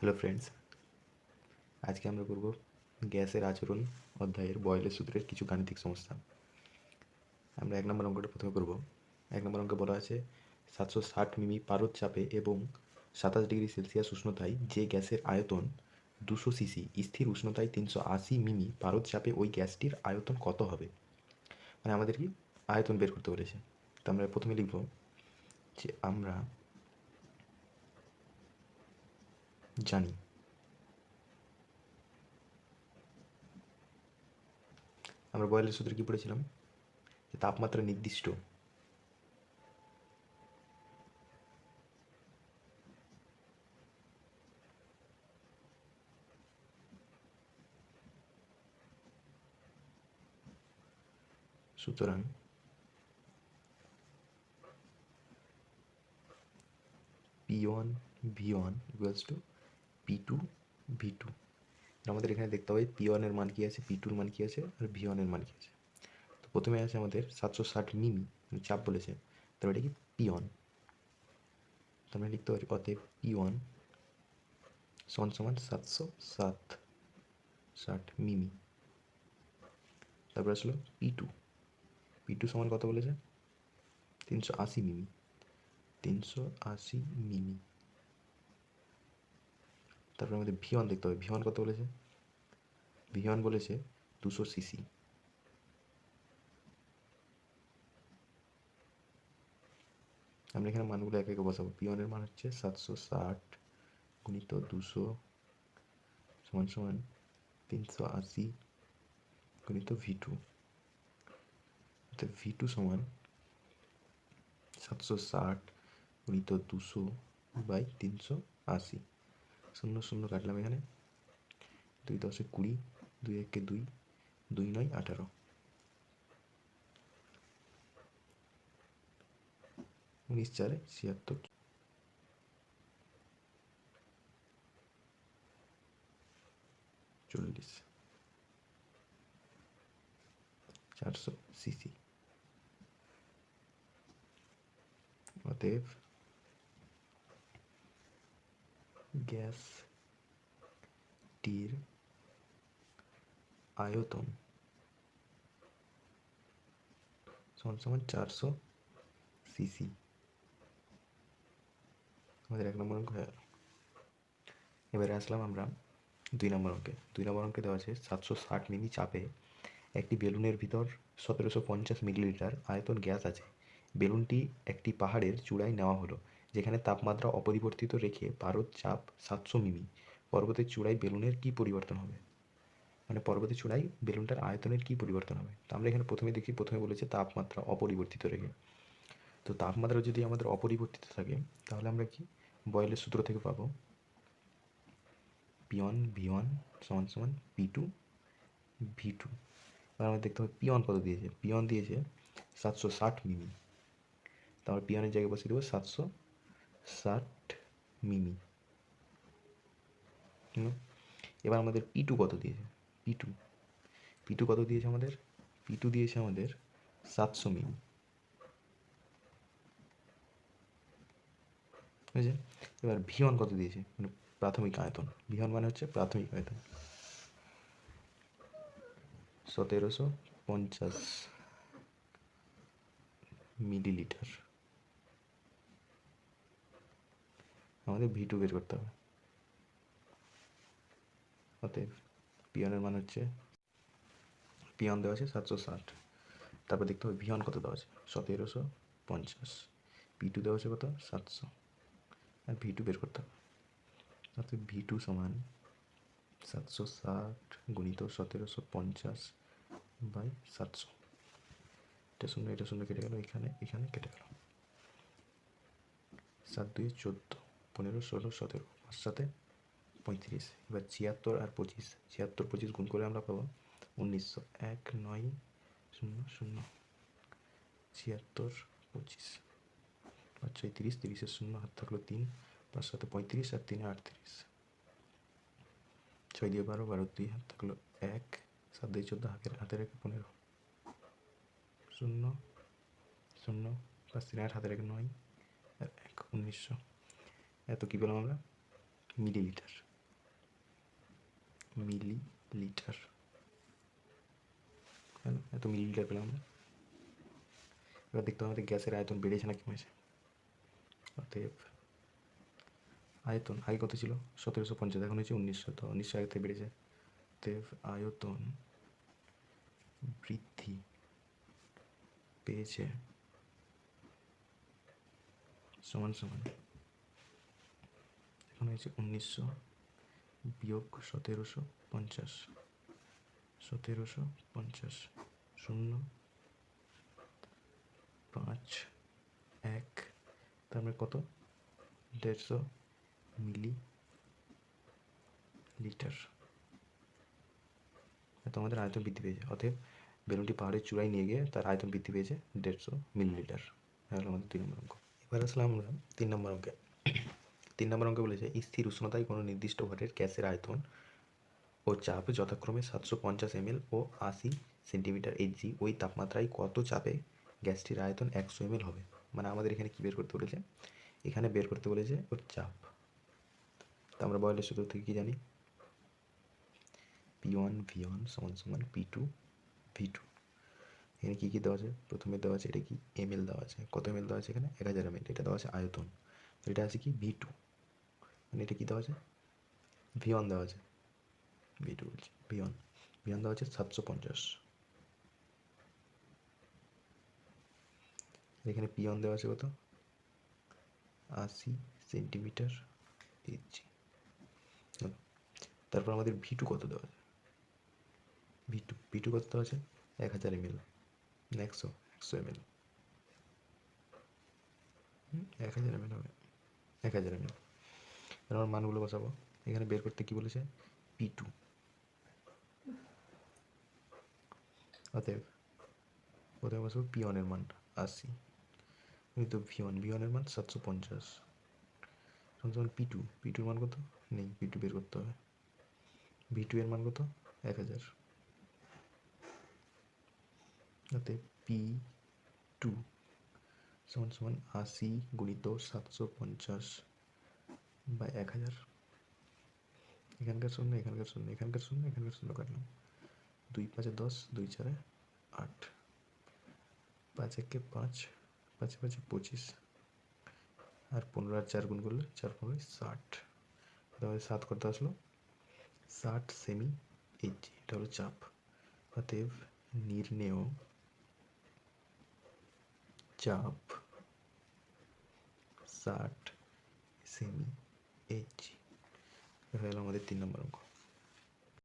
Hello friends আজকে আমরা করব গ্যাসের আচরণ অধ্যায়ের বয়লের সূত্রের কিছু গাণিতিক সমস্যা। আমরা এক নম্বর অঙ্কটা প্রথমে করব। এক নম্বর অঙ্কে বলা আছে, সাতশো ষাট মিমি পারদ চাপে এবং সাতাশ ডিগ্রি সেলসিয়াস উষ্ণতায় যে গ্যাসের আয়তন দুশো সিসি, স্থির উষ্ণতায় তিনশো আশি মিমি পারদ চাপে ওই গ্যাসটির আয়তন কত হবে? মানে আমাদের কি? আয়তন বের করতে বলেছে। তো আমরা প্রথমে লিখব যে আমরা জানি। আমরা বয়লের সূত্রে কি পড়েছিলাম? যে তাপমাত্রা নির্দিষ্ট। সুতরাং P one V one equals to P two V two আমাদের এখানে দেখতে হবে পি ওয়ানের মান কী আছে পি টুর মান কী আছে, আর ভি ওয়ানের মান কী আছে। তো প্রথমে আছে আমাদের সাতশো ষাট মিমি মানে চাপ বলেছে। তারপর এটা কি পি ওয়ান তো আমরা লিখতে পারি অতএব পি ওয়ান সমান সমান সাতশো সাত ষাট মিমি। তারপর আসলো পি টু পি টু সমান কত বলেছে? তিনশো আশি মিমি। তিনশো আশি মিমি। তারপরে আমাদের ভি ওয়ান দেখতে হবে। ভি ওয়ান কত বলেছে? ভিওয়ান বলেছে দুশো সিসি। আমরা এখানে মানগুলো এক একে বসাবো। পি ওয়ানের মান হচ্ছে সাতশো ষাট গুণিত দুশো সমান সমান তিনশো আশি গুণিত ভি টু ভি টু সমান সাতশো ষাট গুণিত দুশো বাই তিনশো আশি। শূন্য শূন্য কাটলাম এখানে। দুই দশে কুড়ি, দুই একে দুই দুই নয়, আঠারো। উনিশ চারে ছিয়াত্তর। চল্লিশ। চারশো সিসি। অতএব গ্যাসটির আয়তন সমান সমান চারশো সিসি আমাদের এক নম্বর অঙ্ক হয়ে গেল। এবারে আসলাম আমরা দুই নম্বর অঙ্কে। দুই নম্বর অঙ্কে দেওয়া আছে সাতশো ষাট মিলি চাপে একটি বেলুনের ভিতর সতেরোশো পঞ্চাশ মিলিলিটার আয়তন গ্যাস আছে। বেলুনটি একটি পাহাড়ের চূড়ায় নেওয়া হলো। যেখানে তাপমাত্রা অপরিবর্তিত রেখে পারদ চাপ সাতশো মিমি। পর্বতের চূড়ায় বেলুনের কী পরিবর্তন হবে? মানে পর্বতের চূড়ায় বেলুনটার আয়তনের কী পরিবর্তন হবে? তো আমরা এখানে প্রথমে দেখি, প্রথমে বলেছে তাপমাত্রা অপরিবর্তিত রেখে। তো তাপমাত্রা যদি আমাদের অপরিবর্তিত থাকে, তাহলে আমরা কি? বয়েলের সূত্র থেকে পাবো। পি ওয়ান ভি ওয়ান সমান সমান পি টু, ভি টু। এবার আমাদের দেখতে হবে পি ওয়ান কত দিয়েছে? পি ওয়ান দিয়েছে সাতশো ষাট মিমি। তারপর পি ওয়ানের জায়গায় বসিয়ে দেবো সাতশো ষাট মিমি এবার আমাদের পি টু কত দিয়েছে? পি টু পি টু কত দিয়েছে আমাদের? পি টু দিয়েছে আমাদের সাতশো মিমি বুঝেছে এবার ভি ওয়ান কত দিয়েছে? মানে প্রাথমিক আয়তন ভি ওয়ান মানে হচ্ছে প্রাথমিক আয়তন, সতেরোশো পঞ্চাশ মিলিলিটার। আমাদের ভি টু বের করতে হবে। অতএব পিয়নের মান হচ্ছে, পিয়ন দেওয়া আছে সাতশো ষাট। তারপর দেখতে হবে ভিয়ন কত দেওয়া আছে, সতেরোশো পঞ্চাশ। পি টু দেওয়া আছে কত, সাতশো। আর ভি টু বের করতে হবে। অর্থাৎ ভি টু সমান সাতশো ষাট গুণিত সতেরোশো পঞ্চাশ বাই সাতশো। এটা শূন্য এটা শূন্য কেটে গেল, এখানে এখানে কেটে গেল। সাত দুই চোদ্দ। পনেরো, ষোলো, সতেরো পাঁচ সাথে পঁয়ত্রিশ, এবার ছিয়াত্তর আর পঁচিশ। ছিয়াত্তর, পঁচিশ গুণ করে আমরা পাবো উনিশশো এক, নয়, শূন্য শূন্য। ছিয়াত্তর, পঁচিশ, পাঁচ, ছয়, তিরিশ তিরিশের শূন্য, হাত থাকল তিন পাঁচ সাথে পঁয়ত্রিশ আর তিনে আটত্রিশ। ছয় দিয়ে বারো বারো দুই, হাত থাকল এক, সাত দিয়ে চোদ্দ, হাতের হাতে রেখে পনেরো। শূন্য শূন্য, পাঁচ, তিন, আট হাতে রেখে নয়, আর এক, উনিশশো। এত কী পেলাম আমরা? মিলিলিটার। মিলি লিটার হ্যাঁ এত মিলি লিটার পেলাম আমরা। এবার দেখতে আমাদের গ্যাসের আয়তন বেড়েছে না কমেছে। অতএব, আয়তন আগে কত ছিল? সতেরোশো পঞ্চাশ, এখন হচ্ছে উনিশশো। তো উনিশশো আগে থেকে বেড়েছে। অতএব আয়তন বৃদ্ধি পেয়েছে। সমান সমান। এখন হয়েছে উনিশশো বিয়োগ সতেরোশো পঞ্চাশ। সতেরোশো পঞ্চাশ শূন্য, পাঁচ, এক তারপরে কত? দেড়শো মিলি লিটার। তো আমাদের আয়তন বৃদ্ধি পেয়েছে, অতএব বেলুনটি পাহাড়ের চূড়ায় নিয়ে গিয়ে তার আয়তন বৃদ্ধি পেয়েছে দেড়শো মিলিলিটার হলো আমাদের দুই নম্বর অঙ্ক। এবার আসলাম আমরা তিন নম্বর অঙ্কে তিন নম্বর অঙ্কে বলেছে, স্থির উষ্ণতায় কোনো নির্দিষ্ট ঘরের গ্যাসের আয়তন ও চাপ যথাক্রমে সাতশো পঞ্চাশ এমএল ও আশি সেন্টিমিটার এইচজি ওই তাপমাত্রায় কত চাপে গ্যাসটির আয়তন একশো এমএল হবে? মানে আমাদের এখানে কী বের করতে বলেছে? এখানে বের করতে বলেছে ওর চাপ। তা আমরা বয়লের সূত্র থেকে কী জানি? পি ওয়ান, ভি ওয়ান সমান সমান পি টু, ভি টু। এখানে কী কী দেওয়া আছে? প্রথমে দেওয়া আছে এটা কি? এম এল দেওয়া আছে। কত এম এল দেওয়া আছে এখানে? এক হাজার এম এল। এটা দেওয়া আছে আয়তন। এটা আছে কি? V two. মানে এটা কী দেওয়া আছে? ভি দেওয়া আছে। ভি টু বলছি। ভি ওয়ান দেওয়া আছে সাতশো পঞ্চাশ। এখানে পি ওয়ান দেওয়া আছে কত? আশি সেন্টিমিটার ইঞ্চি তারপর আমাদের ভি টু কত দেওয়া আছে? ভি টু ভি টু কত দেওয়া আছে? এক হাজার এম এল। একশো একশো এম এল। এক হাজার এম এল হবে। এক হাজার এম আমার মানগুলো বসাবো। এখানে বের করতে কি বলেছে? পি টু অতএব প্রথমে বসাবো পি ওয়ানের মান আশি তো ভি ওয়ান ভি ওয়ানের মান সাতশো পঞ্চাশ। তখন পি টু পি টুর মান কত? নেই পি টু বের করতে হবে। ভি টু এর মান কত? এক হাজার। যাতে পি টু সমান সমান আশি গুণিত সাতশো পঞ্চাশ। বা এক হাজার। এখানকার শূন্য এখানকার শূন্য এখানকার শূন্য এখানকার শূন্য কাটলাম দুই পাঁচে দশ, দুই চারে আট। পাঁচ একে পাঁচ, পাঁচে পাঁচে পঁচিশ। আর পনেরো আর চার গুণ করলে চার পনেরো, ষাট। তাহলে সাত কত আসলো? ষাট সেমি এইচজি এটা হলো চাপ। অতএব নির্ণেয় চাপ ষাট সেমি এইচজি হয়ে গেল আমাদের তিন নম্বর অঙ্ক।